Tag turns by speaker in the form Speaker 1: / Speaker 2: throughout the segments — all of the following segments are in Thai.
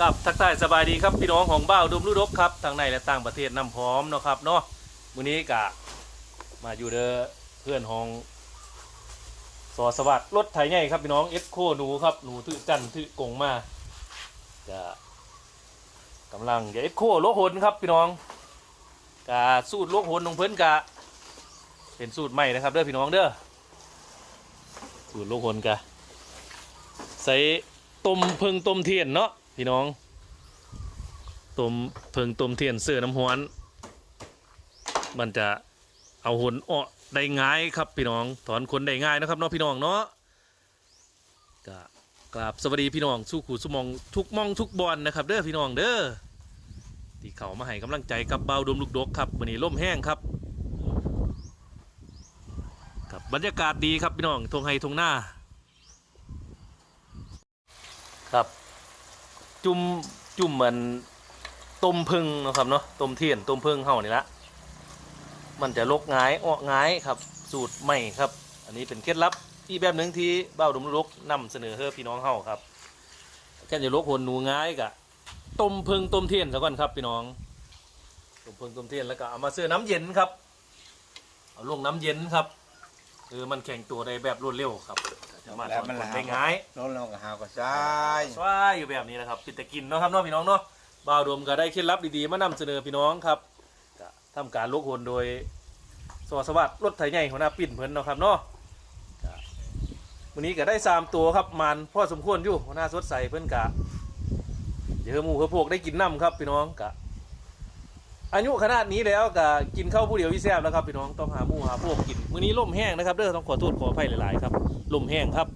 Speaker 1: กับทักทายสบายดีครับพี่น้องของบ้าวดุมลุดกครับทางในและต่างประเทศนำพร้อมเนาะครับเนาะมื้อนี้กะมาอยู่เด้อเพื่อนของสอสวัสดิ์รถไถใหญ่ครับพี่น้องเอสโคหนูครับหนูถือจันถือกงมาจะกำลังจะเอสโคโลกหนครับพี่น้องกะสูตรโลหนของเพิ่นกะ เป็นสูตรใหม่นะครับเด้อพี่น้องเด้อสูตรโลหนกะใส่ต้มเพิงต้มเทียนเนาะ พี่น้องต้มเพิงต้มเทียนเสื้อน้ำหวนมันจะเอาหุนออได้ง่ายครับพี่น้อง ถอนขนได้ง่ายนะครับเนาะพี่น้องเนาะกะกราบสวัสดีพี่น้องสู้ขู่สุมองทุกมองทุกบอลนะครับ เด้อพี่น้องเด้อที่เขามาให้กำลังใจกับเบาดมลูกดกครับวันนี้ล่มแห้งครับครับบรรยากาศดีครับพี่น้องทงไฮทงหน้าครับ จุ่มจุ่มเหมือนต้มพึ่งนะครับเนาะต้มเทียนต้มพึ่งเฮานี่ละมันจะลกง่ายออกง่ายครับสูตรใหม่ครับ อันนี้เป็นเคล็ดลับอีกแบบหนึ่งที่เบ้าดมลกนำเสนอเพื่อพี่น้องเฮาครับแค่จะลกหนหนูง่ายกะต้มพึ่งต้มเทียนซะก่อนครับพี่น้องต้มพึ่งต้มเทียนแล้วก็เอามาเสื้อน้ำเย็นครับเอาลงน้ำเย็นครับ คือมันแข็งตัวได้แบบรวดเร็วครับสามารถถอนขนได้ง่าย
Speaker 2: น้องเราก็หาก็ใช่
Speaker 1: สว้ายอยู่แบบนี้นะครับปิดตะกินเนาะครับเน้องพี่น้องเนาะบ่าวดมก็ได้เคล็ดลับดีๆ มานำเสนอพี่น้องครับก็ทำการลกโหนโดยสวัสดิ์สวัสดิ์รถไถใหญ่หัวหน้าปิ่นเพิ่นเนาะครับเนาะก็วันนี้ก็ได้สามตัวครับมันพ่อสมควรอยู่หัวหน้าสดใสเพิ่นกะเดี๋ยวหมูเพื่อพวกได้กินน้ำครับพี่น้องกะ อายุขนาดนี้แล้วก็กินข้าวผู้เดียววิแซ่บแล้วครับพี่น้องต้องหาหมูหาพวกกินมื้อนี้ล่มแห้งนะครับเด้อต้องขอโทษขออภัยหลายๆครับลมแห้งครับ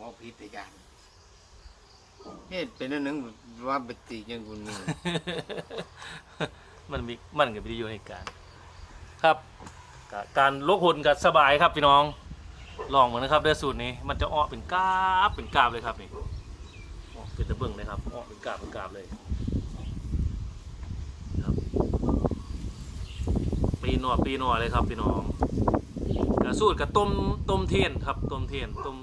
Speaker 2: ว่าผิดแต่อย่างเฮ็ดเป็นอันหนึงว่าปฏิยังกุนี่
Speaker 1: มันมีมันกับวิดีโอในการครับกะการลกหนกับสบายครับพี่น้อง ลองเหมือนนะครับด้วยสูตรนี้ มันจะออกเป็นกาบเป็นกาบเลยครับนี่ออกเป็นตะเบิ่งเลยครับออกเป็นกาบเป็นกาบเลยครับ ปีหนอปีหนอเลยครับพี่น้องกะสูตรกับต้มต้มเทียนครับต้มเทียนต้ม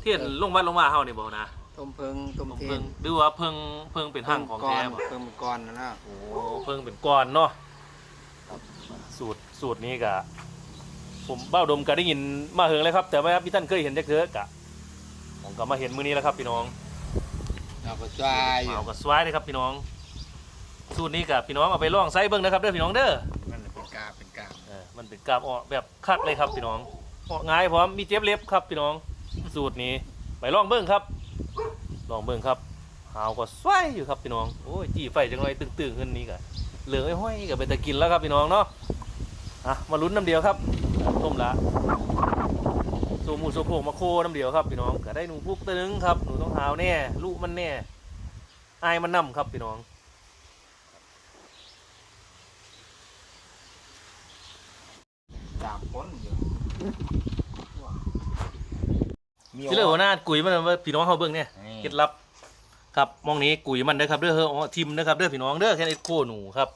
Speaker 1: เทียนลงวัดลงมาเฮานี่บอกนะ
Speaker 2: ต้มเพิงต้ม
Speaker 1: ต้ม
Speaker 2: เทีย
Speaker 1: เพิ่
Speaker 2: น
Speaker 1: งดูว่าเพิ่งเพิ่งเป็นหั่งของแท้
Speaker 2: บ่
Speaker 1: บ่
Speaker 2: เพิงก้อนนะนะ
Speaker 1: โอ้เพิ่งเป็นก้อนเนาะสูตรสูตรนี้กะผมเบ้าดมก็ได้ยินมาเหิงเลยครับ แต่ว่าพี่ท่านเคยเห็นจักเถอะกะผมก็มาเห็นมื้อนี้แล้วครับพี่น้อง
Speaker 2: เราก็ใช่
Speaker 1: เอากับสวายเลยครับพี่น้อง สูตรนี้กะพี่น้องเอาไปลองใส่เบิ่งนะครับเด้อพี่น้องเด้อ
Speaker 2: มันเป็นกาเป็นกา
Speaker 1: เออมันเป็นกราบออกแบบคักเลยครับพี่น้องออกง่ายพร้อมมีเจ็บเล็บครับพี่น้อง สูตรนี้ไปลองเบิ่งครับ ลองเบิ่งครับหาวก็สวายอยู่ครับพี่น้องโอ้ยจี้ไฟจังเลยตึงๆขึ้นนี้กะเหลืองห้อยๆก็ไปตะกินแล้วครับพี่น้องเนาะอะมาลุ้นน้ำเดียวครับต้มละโซหมูโซโพกมาโคน้ำเดียวครับพี่น้องก็ได้หนูพุกตัวหนึงครับหนูต้องหาวแน่ลูกมันแน่อายมันนำครับพี่น้อง
Speaker 2: สามคนอยู่
Speaker 1: ที่เรื่องหัวหน้ากุยมันว่าพี่น้องเขาเบิ่งเนี่ยเคล็ดลับครับมองนี้กุยมันเด้อครับเด้อเฮ้ออ๋อทิมเด้อครับเด้อพี่น้องเด้อแค่นี้โคหนูครับ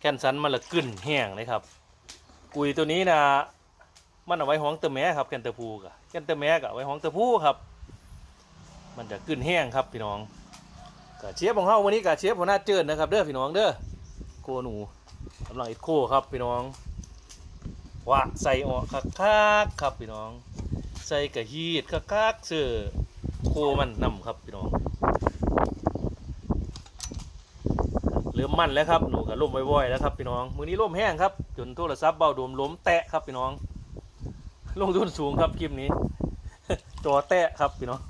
Speaker 1: แค่นสันมันละกึ่นแห้งเลยครับ กุยตัวนี้นะมันเอาไว้ห้องเตอแม้ครับแกนเตอร์พูกะแกนเตอแม้กะเอาไว้ห้องเตอร์พูครับ มันจะกึ่นแห้งครับพี่น้องกะเชฟของเฮาวันนี้กะเชฟหัวหน้าเจิดนะครับ เด้อพี่น้องเด้อโคหนูกำลังอิดโคครับพี่น้อง ว่าใส่ออกคักครับพี่น้อง ใส่กระฮีดคักๆเสื้อโคมันนำครับพี่น้องเริ่มมั่นแล้วครับหนูกับล่มว่อยๆแล้วครับพี่น้องมือนี้ล่มแห้งครับจนโทรศัพท์เบาดมล้มแตะครับพี่น้อง ลงทุนสูงครับคลิปนี้จอแตะครับพี่น้อง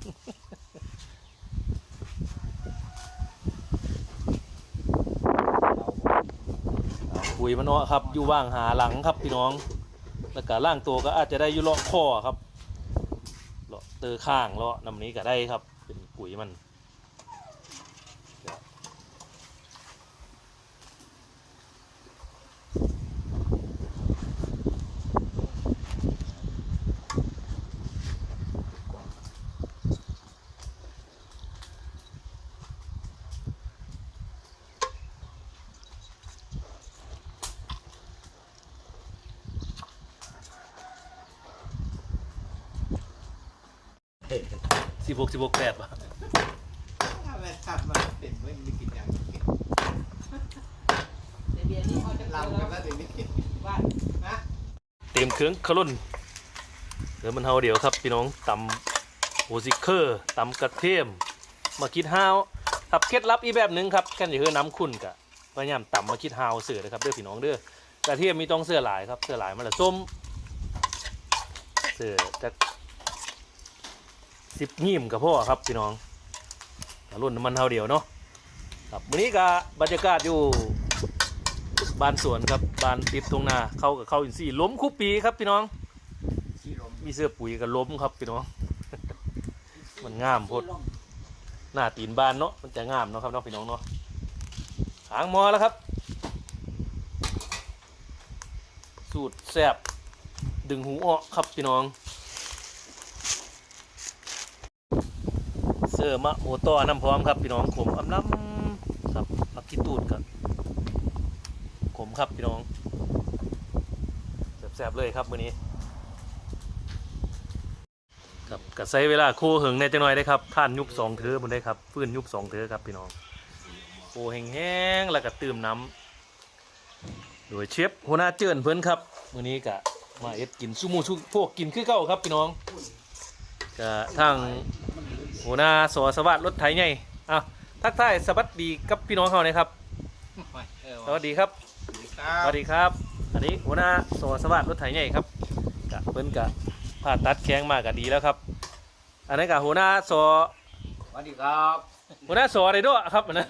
Speaker 1: ปุ๋ยมันเนาะครับอยู่ว่างหาหลังครับพี่น้อง แล้วก็ล่างตัวก็อาจจะได้ยุเลาะคอครับเลาะเตอข้างเลาะนำนี้ก็ได้ครับ เป็นปุ๋ยมัน สิบหกสิบหกแปด
Speaker 2: อะเต
Speaker 3: รียะ
Speaker 1: เต็มเครื่องขลุ่นเดี๋ยวมันเฮาเดี๋ยวครับพี่น้องตำโอซิเคอร์ตำกระเทียมมาคิดฮาวครับเคล็ดลับอีแบบหนึ่งครับกันอย่าเฮือน้ำขุ่นกะพยายามตำมาคิดฮาวเสือนะครับเด้อพี่น้องเด้อกระเทียมมีต้องเสือหลายครับเสือหลายมันละส้มเสือจะ สิบงิ่มกับพ่อครับพี่น้องรุ่นน้ำมันเฮาเดียวเนาะครับวันนี้ก็บรรยากาศอยู่บ้านสวนครับบ้านติดตรงนาเข้ากับเข้าอินทรีย์ล้มคุปปีครับพี่น้อง มีเสื้อปุ๋ยกับล้มครับพี่น้อง มันงามพดหน้าตีนบานเนาะมันจะงามเนาะครับน้องพี่น้องเนาะหางมอแล้วครับ สูตรแซบดึงหูออกครับพี่น้อง เสื้อมะโมโต้น้ำพร้อมครับพี่น้องขมอำน้ำครับปักกี้ตูดครับขมครับพี่น้องแซบๆเลยครับมื้อนี้ครับก็ใช้เวลาโคเหิงในจังหน่อยได้ครับท่านยุบสองเถือบนได้ครับฟื้นยุบสองเถือครับพี่น้องโคแห้งๆแล้วก็ตื่มน้ำโดยเชฟหัวหน้าเจิ้นเพิ่นครับมื้อนี้ก็มาเอ็ดกินซุมูซุพวกกินคือเก่าครับพี่น้องก็ทาง หัวหน้าสอสวัสดิ์รถไถใหญ่อะทักทายสวัสดีกับพี่น้องเขาหนะครับ สวัสดีครับ สวัสดีครับ อันนี้หัวหน้าสอสวัสดิ์รถไถใหญ่ครับกะเพิ่นกะผ่าตัดแข้งมากะดีแล้วครับ อันนั้นกะหัวหน้าสอ
Speaker 2: สวัสดีครับ
Speaker 1: หัวหน้าสออะไรด้วยครับอันนั้น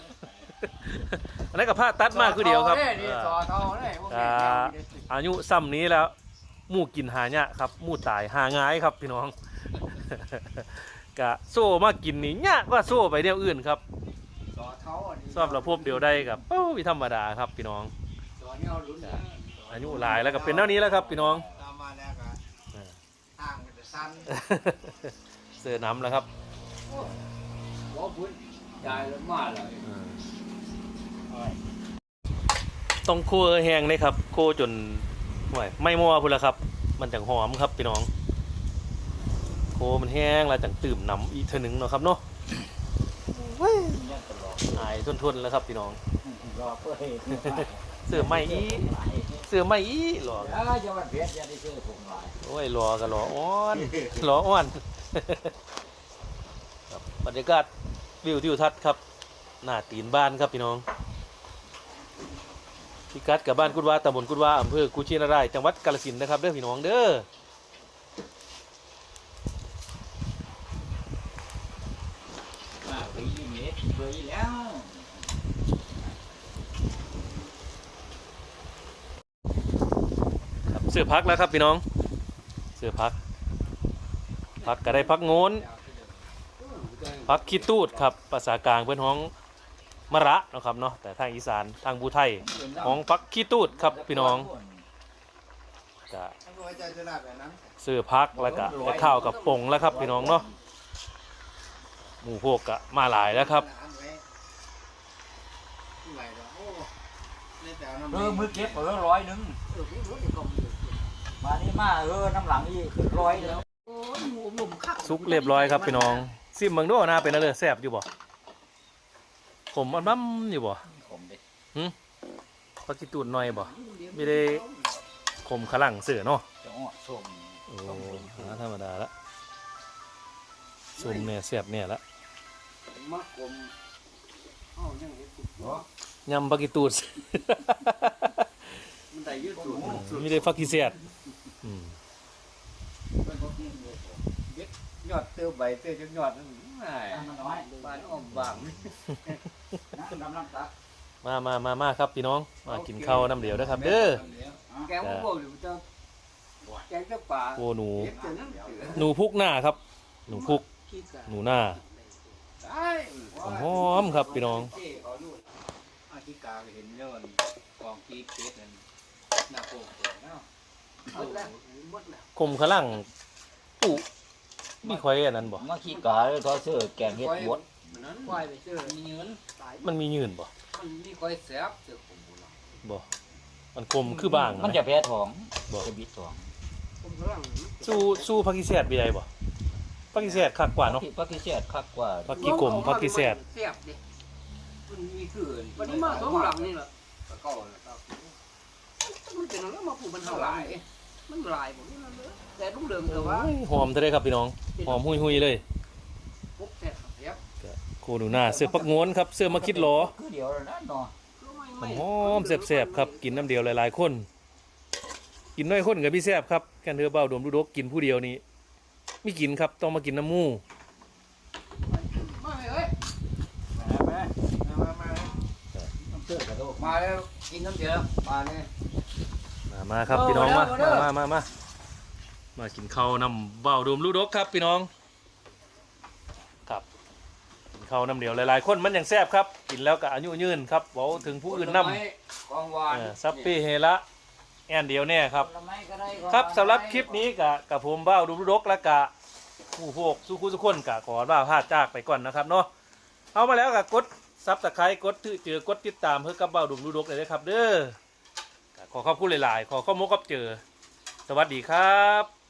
Speaker 1: อันนั้นกะผ่าตัดมากคือเดียวครับ
Speaker 2: นี่ต่อเท่าเนี่ยพวก
Speaker 1: อ่า
Speaker 2: นี้
Speaker 1: อายุซ้ำนี้แล้วหมู่กินหาเนี่ยครับหมู่ตายหาง่ายครับพี่น้อง กะโซ่มากินนี่ยากกว่าโซ่ไปเดียวอื่นครับ
Speaker 2: ต่อเท่าอันนี้
Speaker 1: สำหรับเราพบเดียวได้กับเอ้าวิธรรมดาครับพี่น้อง
Speaker 2: ต่อเนี่ยเอาลุ้นนะ
Speaker 1: อายุหลายแล้วก็เป็นเท่านี้แล้วครับพี่น้อง
Speaker 2: ตามมาแล้วก็
Speaker 1: อ่า
Speaker 2: ทางมันจะสั้น
Speaker 1: เสื้อน้ำแล้วครับ
Speaker 2: ว่าพุ่นยายรถมาเลย
Speaker 1: ต้องคั่วแห้งเลยครับคั่วจนห่วยไม่มัวพุ่นละครับ มันจังหอมครับพี่น้องโค มันแห้งแล้วจังตื่มน้ำอีกเท่านึงเนาะครับเนาะหายทนๆแล้วครับพี่น้อง
Speaker 2: รอเพื่อให้
Speaker 1: เสื้อไม่อีเสื้อไม่อีหลอ
Speaker 2: อย่าจะมาเพียรอย่าได้เชื่อผมหลาย
Speaker 1: โอ้ยหลอกับหลออ้อนหลออ้อนครับบรรยากาศวิวทิวทัศน์ครับ หน้าตีนบ้านครับพี่น้องพิกัดกับบ้านกุดว่าตำบลกุดว่าอำเภอกุชินารายจังหวัดกาฬสินธุ์นะครับเด้อพี่น้องเด้อ
Speaker 2: มาไปยี่เมตรไปแล้ว
Speaker 1: ครับเสื้ อพักแล้วครับพี่น้องเสื้อพัก พักก็ได้พักโงนพักขี้ตูดครับภาษากลางเพื่อนห้องมะระนะครับเนาะแต่ทางอีสานทางบูไทยห้องพักขี้ตูดครับพี่น้องก็
Speaker 2: ถ้าหัวใจะ
Speaker 1: ซื้อพักแล้วก็ได้ข้าวกับปงแล้วครับพี่น้องเนาะหมู่พวกก็มาหลายแล้วครับ
Speaker 4: เออมือเก็บเออร้อยหนึ่ง มานี่มาเออน้ำหลังอีกขึ้นร้อยแล้ว
Speaker 3: โอ้ยหมูหมุมคัก
Speaker 1: ซุกเรียบร้อยครับพี่น้องซิมเบิ่งดูนะเป็นอะไรแซ่บอยู่บ่ขมอันบ้ำอยู่บ่
Speaker 4: ผมดิ
Speaker 1: ปากิตูดหน่อยบ่ ไม่ได้ ขมขลังเสือเนาะ
Speaker 4: จะอ้อส้ม
Speaker 1: โอ้หาธรรมดาละซุมเนี่ยแซ่บเนี่ยละ
Speaker 2: มักกลมเอ้ายังเห็นปุ๊บเหรอยำ
Speaker 1: ปากิตูด
Speaker 2: มันได้ยืดสูง
Speaker 1: ไม่ได้ฟักกิเสียดอืม
Speaker 2: ยอดเตียวใบเตียวจนยอดนั่นไอ้
Speaker 4: มันน้อย
Speaker 2: บ้านอ้อมบาง
Speaker 4: น้ำน้ำน้ำตา
Speaker 1: มามามามาครับพี่น้อง มากินข้าวน้ำเดียวนะครับ เด้อ
Speaker 2: แกงพวกอยู่เจ้าแกงเจ้าป่า
Speaker 1: โอ้หนู
Speaker 2: เก็บเจอนั่น
Speaker 1: หนูพุกหน้าครับ หนูพุก
Speaker 3: ขี้กะ
Speaker 1: หนูหน้า
Speaker 2: ได้
Speaker 1: หอมๆครับพี่น้อง
Speaker 2: เจ๊เขาดูอาทิกาเห็นเรื่องกองกีเป็ดนั่น หน้าโป่งตัวเนาะ
Speaker 3: หมดแล้วหมดแล้ว
Speaker 1: คมขลังปุมีควายอันนั้นบ่
Speaker 4: มาขี้กาเลยเขาซื้อแกงเห็ดบด
Speaker 2: นั้น
Speaker 3: ควายไปเจอ
Speaker 2: มีเงิน
Speaker 3: ตาย
Speaker 1: มันมียืนบ่
Speaker 2: มันมีคอยแสบเสือผมบุญ
Speaker 1: บ่ มันคมคือบาง
Speaker 4: มัน
Speaker 1: นะ
Speaker 4: จะแพ้ท้อง
Speaker 1: บ่
Speaker 4: จะบิดท้อง
Speaker 3: ผมกำลัง
Speaker 1: สู้สู้พักกิเสียดบีได้บ่ผักกีแสดคักกว่าเนาะ
Speaker 4: ปักกี้เสียดคักกว่า
Speaker 1: ผักกีกลมผักกีแสด
Speaker 3: แซ่บดิ
Speaker 4: มันมีคือ
Speaker 3: วันนี้มาสองหลังนี่แหละ
Speaker 4: ก็เก่าแล้วครับ
Speaker 3: มันเป็นอะไรมาปลูกมันเท่าไหร่มันหลายผมนี่นั่นเลยแต่ลูกเดิมแต่ว่า
Speaker 1: โอ้ยหอมเท่าไดครับพี่น้อง หอมหุยๆเลย
Speaker 3: ปุ๊บแซ่บแซ่บ
Speaker 1: โคดูหน้าเสื้อปักโงนครับเสื้อมาคิดหลอ
Speaker 4: คือเดียวแล้วนะเนาะ
Speaker 3: คือไม่
Speaker 1: ห
Speaker 3: ไม่
Speaker 1: อมๆแซ่บๆครับกินน้ำเดียวหลายๆคน กินน้อยคนกับพี่แซ่บครับแกันเธอเบาดมลูกดกกินผู้เดียวนี้ไม่กินครับต้องมากินน้ำหมู
Speaker 3: ไม่เอ้ย
Speaker 4: มาไหม
Speaker 2: มามา
Speaker 4: ต้องเสื้อกระโดด
Speaker 2: มาแล้วกินน้ำเดียวมาเลย
Speaker 1: มามาครับพี่น้องมามามามามามากินข้าวนำเบาดมลูกดกครับพี่น้อง ครับกินข้าวน้ำเดียวหลายๆคนมันอย่างแซ่บครับ กินแล้วก็อายุยืนครับเว้าถึงผู้อื่นนำ
Speaker 2: กองวาน
Speaker 1: เออซัปปี้เฮละแอนเดียวแน่ครับ
Speaker 4: ผลไม้ก็ได้ก็
Speaker 1: ครับสำหรับคลิปนี้กะกับผมบ้าวดูรกและกะผู้พวกสุขุสุขคนกะขอบ้าวพลาดจากไปก่อนนะครับเนาะเอามาแล้วกะกดซับสไครต์กดถือเจอกดติดตามเพื่อกับบ้าวดูรกเลยนะครับ เด้อกะ ขอขอบคุณหลาย ๆ ขอข้อมูลกับเจอ สวัสดีครับ